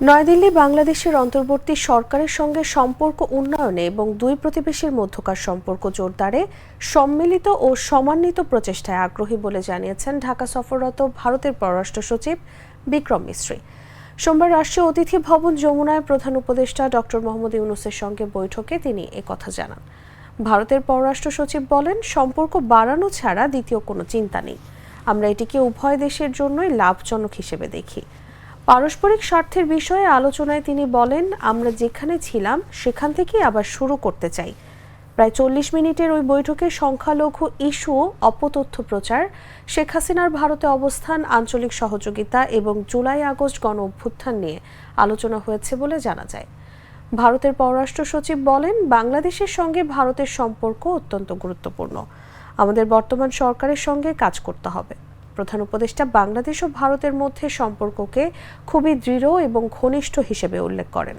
নয়াদিল্লি বাংলাদেশের অন্তর্বর্তী সরকারের সঙ্গে সম্পর্ক উন্নয়নে এবং দুই প্রতিবেশীর মধ্যকার সম্পর্ক জোরদারে, সম্মিলিত ও সমন্বিত প্রচেষ্টায় আগ্রহী বলে জানিয়েছেন ঢাকা সফররত ভারতের পররাষ্ট্র সচিব বিক্রম মিশ্রী সোমবার রাষ্ট্রীয় অতিথি ভবন যমুনায় প্রধান উপদেষ্টা ডক্টর মোহাম্মদ ইউনুসের সঙ্গে বৈঠকে তিনি একথা জানান। ভারতের পররাষ্ট্র সচিব বলেন, সম্পর্ক বাড়ানো ছাড়া দ্বিতীয় কোনো চিন্তা নেই। আমরা এটিকে উভয় দেশের জন্যই লাভজনক হিসেবে দেখি। পারস্পরিক স্বার্থের বিষয়ে আলোচনায় তিনি বলেন, আমরা যেখানে ছিলাম, সেখান থেকেই আবার শুরু করতে চাই। প্রায় চল্লিশ মিনিটের ওই বৈঠকে সংখ্যালঘু ইস্যু, অপতথ্য প্রচার, শেখ হাসিনার ভারতে অবস্থান, আঞ্চলিক সহযোগিতা এবং জুলাই আগস্ট গণ অভ্যুত্থান নিয়ে আলোচনা হয়েছে বলে জানা যায়। ভারতের পররাষ্ট্র সচিব বলেন, বাংলাদেশের সঙ্গে ভারতের সম্পর্ক অত্যন্ত গুরুত্বপূর্ণ। আমাদের বর্তমান সরকারের সঙ্গে কাজ করতে হবে। প্রধান উপদেষ্টা বাংলাদেশ ও ভারতের মধ্যে সম্পর্ককে খুবই দৃঢ় এবং ঘনিষ্ঠ হিসেবে উল্লেখ করেন।